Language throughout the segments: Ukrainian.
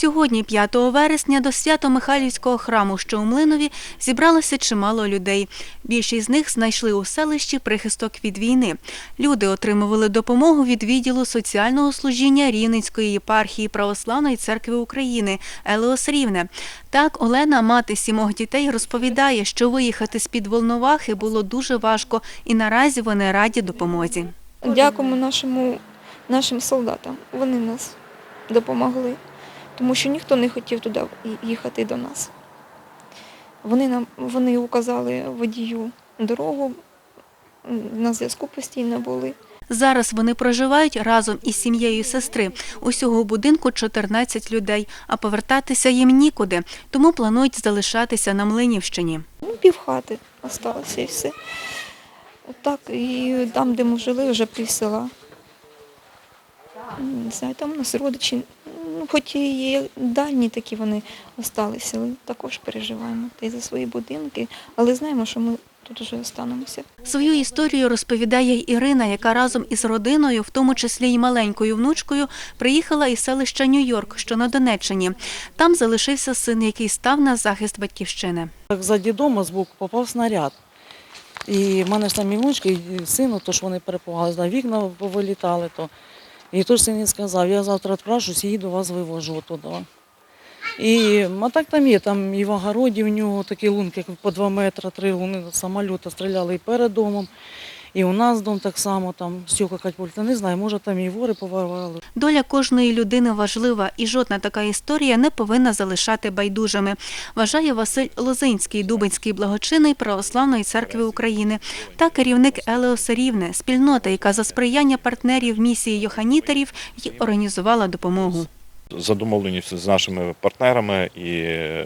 Сьогодні, 5 вересня, до Свято-Михайлівського храму, що у Млинові, зібралося чимало людей. Більшість з них знайшли у селищі прихисток від війни. Люди отримували допомогу від відділу соціального служіння Рівненської єпархії Православної церкви України Елеос Рівне. Так, Олена, мати сімох дітей, розповідає, що виїхати з-під Волновахи було дуже важко, і наразі вони раді допомозі. Дякуємо нашому, нашим солдатам. Вони нас допомогли, тому що ніхто не хотів туди їхати до нас. Вони нам вони указали водію дорогу, на зв'язку постійно були. Зараз вони проживають разом із сім'єю сестри. Усього у будинку 14 людей, а повертатися їм нікуди, тому планують залишатися на Млинівщині. Ну, півхати залишилося і все. Так, і там, де ми жили, вже пів села. Не знаю, там у нас родичі, ну, хоч і є дальні такі вони залишилися, але також переживаємо та й за свої будинки, але знаємо, що ми тут вже останемося. Свою історію розповідає Ірина, яка разом із родиною, в тому числі й маленькою внучкою, приїхала із селища Нью-Йорк, що на Донеччині. Там залишився син, який став на захист батьківщини. Так ззаді дому збоку попав снаряд. І в мене ж там і внучка, і сину, то ж вони перепугались, на вікна повилітали. То. І хтось син сказав, я завтра відпрашусь і їду вас вивожу туди. І а так там є, там і в огороді в нього такі лунки по 2 метри, три луни самоліта стріляли і перед домом. І у нас дом так само, там стюка катапульта, не знаю, може там і вори поварвали. Доля кожної людини важлива, і жодна така історія не повинна залишати байдужими, вважає Василь Лозинський, Дубинський благочинний Православної церкви України та керівник Елеоса Рівне, спільнота, яка за сприяння партнерів місії Йоханітерів й організувала допомогу. За домовленістю з нашими партнерами і е,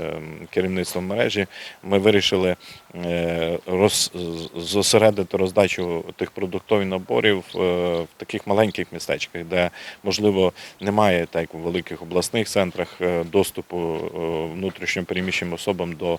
керівництвом мережі ми вирішили е, роз, зосередити роздачу тих продуктових наборів е, в таких маленьких містечках, де можливо немає так як у великих обласних центрах доступу внутрішньо переміщеним особам до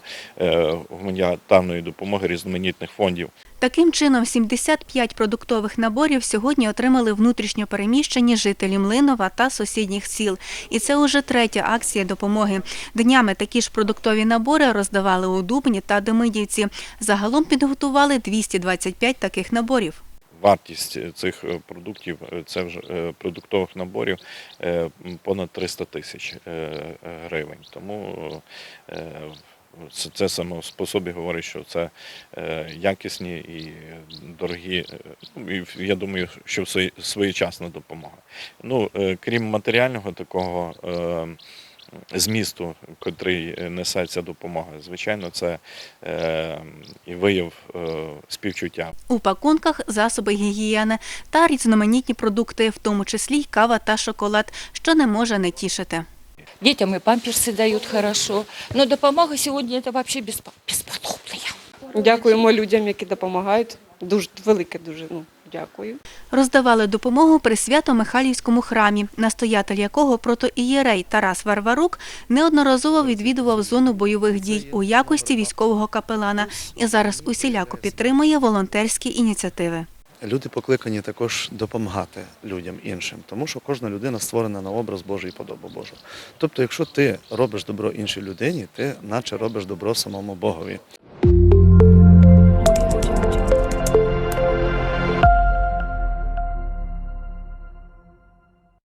гуманітарної допомоги різноманітних фондів. Таким чином, 75 продуктових наборів сьогодні отримали внутрішньо переміщені жителі Млинова та сусідніх сіл. І це уже третя акція допомоги. Днями такі ж продуктові набори роздавали у Дубні та Демидівці. Загалом підготували 225 таких наборів. Вартість цих е, продуктів, е, це вже е, продуктових наборів понад 300 тисяч гривень. Тому це, само в способі говорить, що це е, якісні і дорогі. е, ну, я думаю, що своєчасна допомога. Ну, е, крім матеріального такого. Змісту, котрий несе ця допомога, звичайно, це і вияв співчуття. У пакунках засоби гігієни та різноманітні продукти, в тому числі й кава та шоколад, що не може не тішити. Детям и памперсы дают хорошо. Но допомога сегодня это вообще беспо- бесподобная. Дякуємо людям, які допомагають. Дуже велике, дуже ну дякую. Роздавали допомогу при Свято-Михайлівському храмі, настоятель якого протоієрей Тарас Варварук неодноразово відвідував зону бойових дій у якості військового капелана і зараз усіляко підтримує волонтерські ініціативи. Люди покликані також допомагати людям іншим, тому що кожна людина створена на образ Божий і подобу Божу. Тобто, якщо ти робиш добро іншій людині, ти наче робиш добро самому Богові.